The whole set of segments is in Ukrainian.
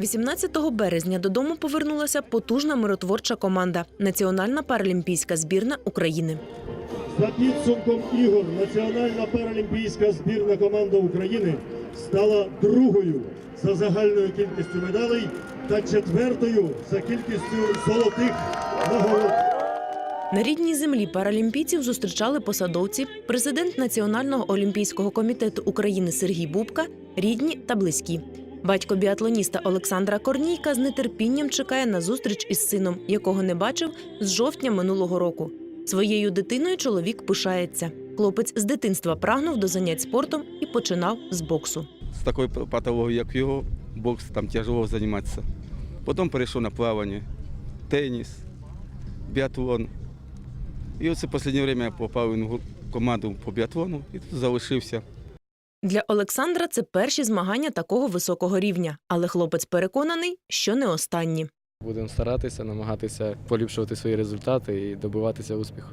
18 березня додому повернулася потужна миротворча команда Національна паралімпійська збірна України. За підсумком ігор Національна паралімпійська збірна команда України стала другою за загальною кількістю медалей та четвертою за кількістю золотих нагород. На рідній землі паралімпійців зустрічали посадовці, президент Національного олімпійського комітету України Сергій Бубка, рідні та близькі. Батько біатлоніста Олександра Корнійка з нетерпінням чекає на зустріч із сином, якого не бачив з жовтня минулого року. Своєю дитиною чоловік пишається. Хлопець з дитинства прагнув до занять спортом і починав з боксу. з такою патологією, як його, бокс там тяжело займатися. Потім перейшов на плавання, теніс, біатлон. І оце останнє время я попав в команду по біатлону і тут залишився. Для Олександра це перші змагання такого високого рівня, але хлопець переконаний, що не останні. Будемо старатися, намагатися поліпшувати свої результати і добиватися успіху.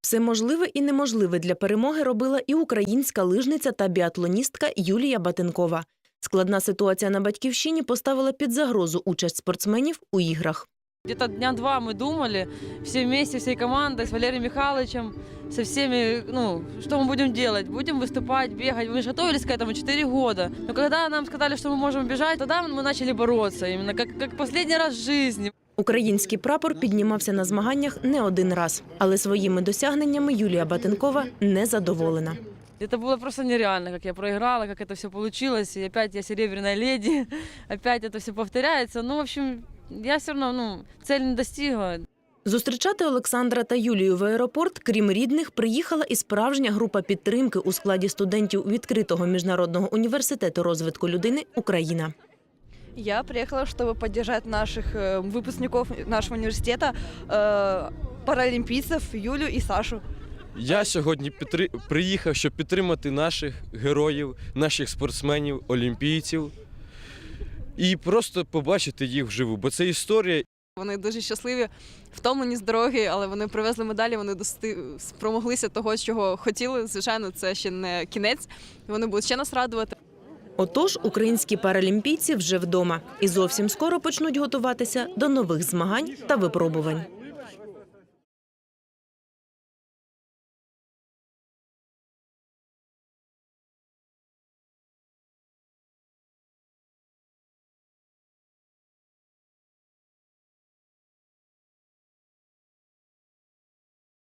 Все можливе і неможливе для перемоги робила і українська лижниця та біатлоністка Юлія Батенкова. Складна ситуація на батьківщині поставила під загрозу участь спортсменів у іграх. Где-то дня два мы думали, все вместе, всей командой, с Валерием Михайловичем, со всеми, ну, что мы будем делать? Будем выступать, бегать. Мы же готовились к этому 4 года. Но когда нам сказали, что мы можем бежать, тогда мы начали бороться, именно как, как последний раз в жизни. Український прапор піднімався на змаганнях не один раз, але своїми досягненнями Юлія Батенкова не задоволена. Это было просто нереально, как я проиграла, как это все получилось. И опять я серебряная леди, опять это все повторяется. Ну, в общем, я все равно, ну, цель не достигла. Зустрічати Олександра та Юлію в аеропорт, крім рідних, приїхала і справжня група підтримки у складі студентів відкритого міжнародного університету розвитку людини Україна. Я приехала, чтобы поддержать наших э, выпускников нашего университета, э, паралимпийцев Юлю и Сашу. Я сьогодні підтри... приїхав, щоб підтримати наших героїв, наших спортсменів, олімпійців і просто побачити їх вживу. Бо це історія, вони дуже щасливі, втомлені з дороги, але вони привезли медалі. Вони дости... спромоглися того, чого хотіли. Звичайно, це ще не кінець. Вони будуть ще нас радувати. Отож, українські паралімпійці вже вдома і зовсім скоро почнуть готуватися до нових змагань та випробувань.